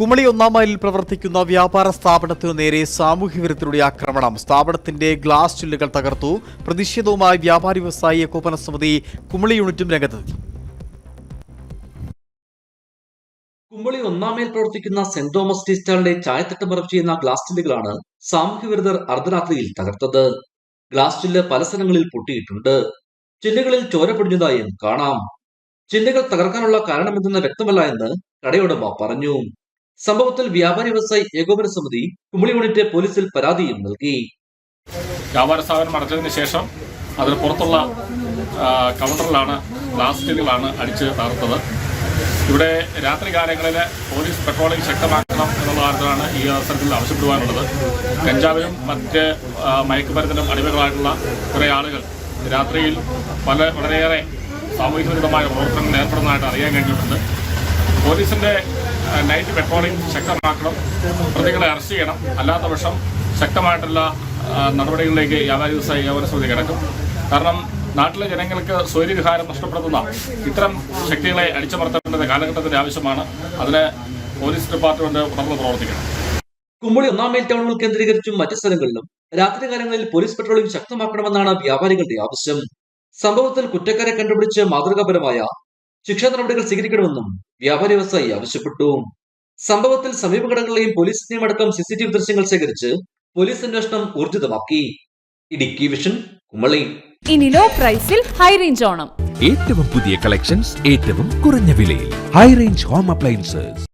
കുമളി ഒന്നാം മൈലിൽ പ്രവർത്തിക്കുന്ന വ്യാപാര സ്ഥാപനത്തിനു നേരെ സാമൂഹ്യ വിരുദ്ധരുടെ ആക്രമണം. സ്ഥാപനത്തിന്റെ ഗ്ലാസ് ചില്ലുകൾ തകർത്തു. പ്രതിഷേധവുമായി വ്യാപാരി വ്യവസായി ഏകോപന സമിതി കുമളി യൂണിറ്റും രംഗത്തെത്തി. കുമ്പളി ഒന്നാമേൽ പ്രവർത്തിക്കുന്ന സെന്റ് തോമസ് ടീ സ്റ്റാളിലെ ചായത്തട്ട് മറവ് ചെയ്യുന്ന ഗ്ലാസ് ചില്ലുകളാണ് സാമൂഹ്യ വിരുദ്ധർ അർദ്ധരാത്രിയിൽ തകർത്തത്. ഗ്ലാസ് ചില്ല് പല സ്ഥലങ്ങളിൽ പൊട്ടിയിട്ടുണ്ട്. ചില്ലുകളിൽ ചോര പൊടിഞ്ഞതായും കാണാം. ചില്ലുകൾ തകർക്കാനുള്ള കാരണമെന്തെന്ന് വ്യക്തമല്ല എന്ന് കടയുടമ പറഞ്ഞു. സംഭവത്തിൽ വ്യാപാരി വ്യവസായി ഏകോപന സമിതി കുമ്പളി യൂണിറ്റ് പോലീസിൽ പരാതിയും നൽകി. വ്യാപാര സ്ഥാപനം അടച്ചതിന് ശേഷം അതിന് പുറത്തുള്ള കൗണ്ടറിലാണ് പ്ലാസ്റ്റിക്കുകളാണ് അടിച്ച് തകർത്തത്. ഇവിടെ രാത്രി കാലങ്ങളിൽ പോലീസ് പെട്രോളിംഗ് ശക്തമാക്കണം എന്നുള്ള കാര്യത്തിലാണ് ഈ അവസരത്തിൽ ആവശ്യപ്പെടുവാനുള്ളത്. കഞ്ചാവിനും മറ്റ് മയക്കുമരുന്നിനും അടിമകളായിട്ടുള്ള കുറേ ആളുകൾ രാത്രിയിൽ പല വളരെയേറെ സാമൂഹികമായ വിരുദ്ധമായ പ്രവർത്തനങ്ങളിൽ ഏർപ്പെടുന്നതായിട്ട് അറിയാൻ കഴിഞ്ഞിട്ടുണ്ട്. പോലീസിന്റെ ആ, നൈറ്റ് പെട്രോളിംഗ് ശക്തമാക്കണം. പ്രതികളെ അറസ്റ്റ് ചെയ്യണം. അല്ലാത്ത പക്ഷം ശക്തമായിട്ടുള്ള നടപടികളിലേക്ക് വ്യാപാരി വ്യവസായ വ്യാപാര സമിതി കിടക്കും. കാരണം നാട്ടിലെ ജനങ്ങൾക്ക് സ്വൈര്യവിഹാരം നഷ്ടപ്പെടുത്തുന്ന ഇത്തരം ശക്തികളെ അടിച്ചമർത്തേണ്ടത് കാലഘട്ടത്തിന്റെ ആവശ്യമാണ്. അതിന് പോലീസ് ഡിപ്പാർട്ട്മെന്റ് ഉണർന്ന് പ്രവർത്തിക്കണം. കുമ്പളി ഒന്നാം മേൽ ടൗണുകൾ കേന്ദ്രീകരിച്ചും മറ്റ് സ്ഥലങ്ങളിലും രാത്രികാലങ്ങളിൽ പോലീസ് പെട്രോളിംഗ് ശക്തമാക്കണമെന്നാണ് വ്യാപാരികളുടെ ആവശ്യം. സംഭവത്തിൽ കുറ്റക്കാരെ കണ്ടുപിടിച്ച് മാതൃകാപരമായ ശിക്ഷാ നടപടികൾ സ്വീകരിക്കണമെന്നും വ്യാപാരി വ്യവസായി ആവശ്യപ്പെട്ടു. സംഭവത്തിൽ സമീപഘടകങ്ങളിലെയും പോലീസിനെയും അടക്കം സി സി ടി വി ദൃശ്യങ്ങൾ ശേഖരിച്ച് പോലീസ് അന്വേഷണം ഊർജിതമാക്കി. ഇടുക്കി വിഷൻ കുമളി. ഇനി ലോ പ്രൈസിൽ ഹൈ റേഞ്ച് ഓണം. ഏറ്റവും പുതിയ കളക്ഷൻസ് ഏറ്റവും കുറഞ്ഞ വിലയിൽ. High range home appliances